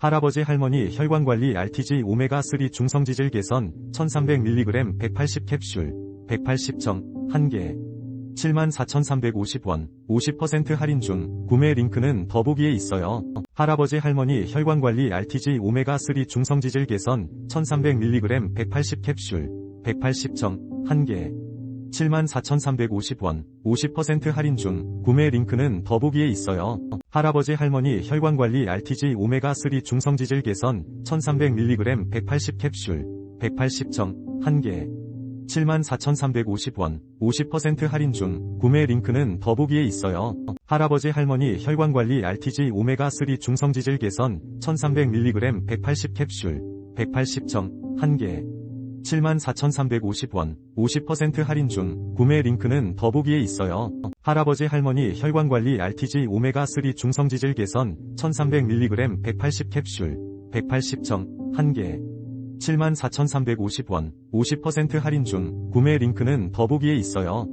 할아버지 할머니 혈관관리 RTG 오메가3 중성지질 개선 1300mg 180캡슐 180정 1개 74,350원 50% 할인 중 구매 링크는 더보기에 있어요. 할아버지 할머니 혈관관리 RTG 오메가3 중성지질 개선 1300mg 180캡슐 180정 1개 74,350원 50% 할인 중 구매 링크는 더보기에 있어요. 할아버지 할머니 혈관관리 RTG 오메가3 중성지질 개선 1300mg 180캡슐 180정 1개 74,350원 50% 할인 중 구매 링크는 더보기에 있어요. 할아버지 할머니 혈관관리 RTG 오메가3 중성지질 개선 1300mg 180캡슐 180정 1개 74,350원 50% 할인 중 구매 링크는 더보기에 있어요. 할아버지 할머니 혈관관리 RTG 오메가3 중성지질 개선 1300mg 180캡슐 180정 1개 74,350원 50% 할인 중 구매 링크는 더보기에 있어요.